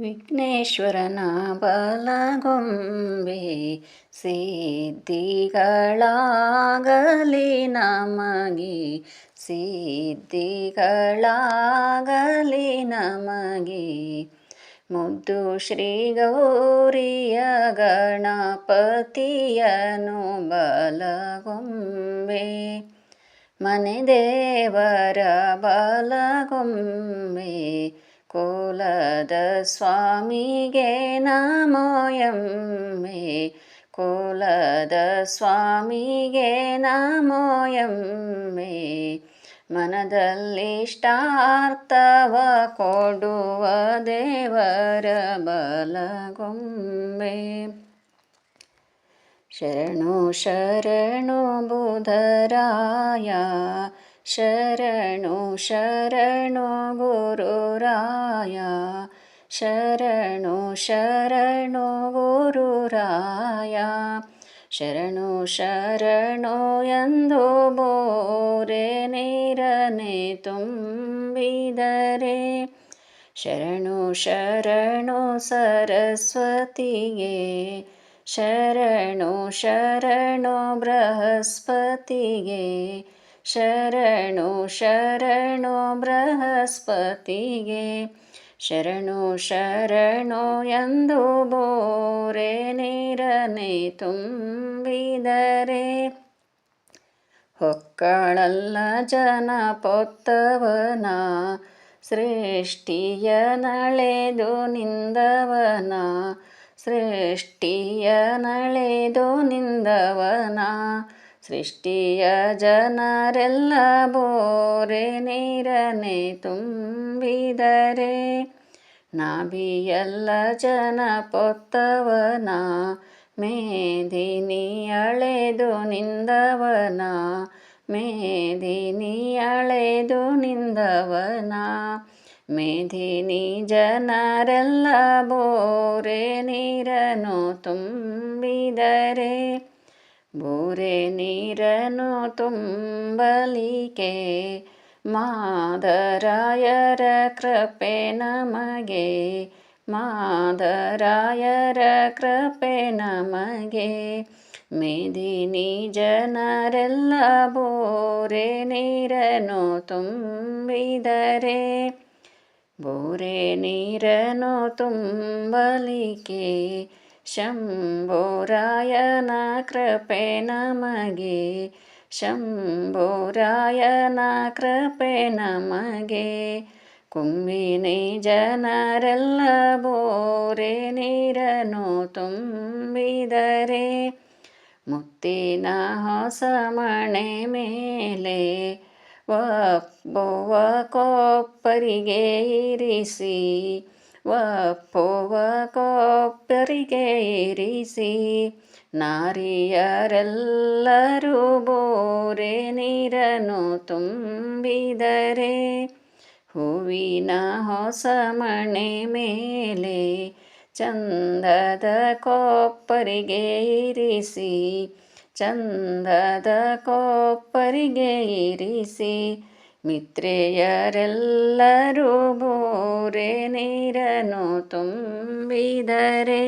ವಿಘ್ನೇಶ್ವರನ ಬಲಗೊಂಬೆ ಸಿದ್ಧಿಗಳಾಗಲಿ ನಮಗೆ ಸಿದ್ಧಿಗಳಾಗಲಿ ನಮಗೆ. ಮುದ್ದು ಶ್ರೀ ಗೌರಿಯ ಗಣಪತಿಯನು ಬಲಗೊಂಬೆ. ಮನೆ ದೇವರ ಬಲಗೊಂಬೆ ಕೋಲದ ಸ್ವಾಮಿಗೆ ನಮೋಯಮ್ಮೆ ಕುಲದ ಸ್ವಾಮಿಗೆ ನಮೋಯಮ್ಮೆ ಮನದಲ್ಲಿಷ್ಟಾರ್ಥವ ಕೊಡುವ ದೇವರ ಬಲಗೊಂಬೆ ಶರಣು ಶರಣು ಬುಧರಾಯ. ಶರಣು ಶರಣು ಗುರುರಾಯ ಶರಣು ಶರಣು ಗುರುರಾಯ ಶರಣು ಶರಣು ಎಂದು ಬೋರೆ ನೀರನೆ ತುಂಬಿದರೆ ಶರಣು ಶರಣು ಸರಸ್ವತಿಗೆ ಶರಣು ಶರಣು ಬೃಹಸ್ಪತಿಗೆ ಶರಣು ಶರಣು ಬೃಹಸ್ಪತಿಗೆ. ಶರಣು ಶರಣು ಎಂದು ಬೋರೆ ನೀರನೆ ತುಂಬಿದರೆ. ಹೊಕ್ಕಳಲ್ಲ ಜನ ಪೊತ್ತವನ, ಸೃಷ್ಟಿಯ ನಳೆದು ನಿಂದವನ, ಸೃಷ್ಟಿಯ ನಳೆದು ನಿಂದವನ. ಸೃಷ್ಟಿಯ ಜನರೆಲ್ಲ ಬೋರೆ ನೀರನೆ ತುಂಬಿದರೆ. ನಾಭಿಯಲ್ಲ ಜನ ಪೊತ್ತವನ, ಮೇದಿನಿ ಅಳೆದು ನಿಂದವನ, ಮೇದಿನಿ ಅಳೆದು ನಿಂದವನ. ಮೇದಿನಿ ಜನರೆಲ್ಲ ಬೋರೆ ನೀರನು ತುಂಬಿದರೆ. ಬೋರೆ ನೀರನು ತುಂಬಲಿಕೆ, ಮಾದರಾಯರ ಕೃಪೆ ನಮಗೆ, ಮಾದರಾಯರ ಕೃಪೆ ನಮಗೆ. ಮೇದಿನಿ ಜನರೆಲ್ಲ ಬೋರೆ ನೀರನು ತುಂಬಿದರೆ, ಬೋರೆ ನೀರನು ತುಂಬಲಿಕೆ ಶಂಭೋರಾಯನ ಕೃಪೆ ನಮಗೆ ಶಂಭೋರಾಯನ ಕೃಪೆ ನಮಗೆ ಕುಂಬಿನಿ ಜನರೆಲ್ಲ ಬೋರೆ ನೀರನು ತುಂಬಿದರೆ ಮುತ್ತಿನ ಹೊಸ ಮಣೆ ಮೇಲೆ ಒಪ್ಪುವ ಕೊಪ್ಪರಿಗೆ ಇರಿಸಿ ಒಪ್ಪುವ ಕೊಪ್ಪರಿಗೆ ಇರಿಸಿ ನಾರಿಯರೆಲ್ಲರೂ ಬೋರೆ ನೀರನು ತುಂಬಿದರೆ ಹೂವಿನ ಹೊಸ ಮಣೆ ಮೇಲೆ ಚಂದದ ಕೊಪ್ಪರಿಗೆ ಇರಿಸಿ ಚಂದದ ಕೊಪ್ಪರಿಗೆ ಇರಿಸಿ ಮಿತ್ರೆಯರೆಲ್ಲರೂ ಬೋರೆ ನೀರನು ತುಂಬಿದರೆ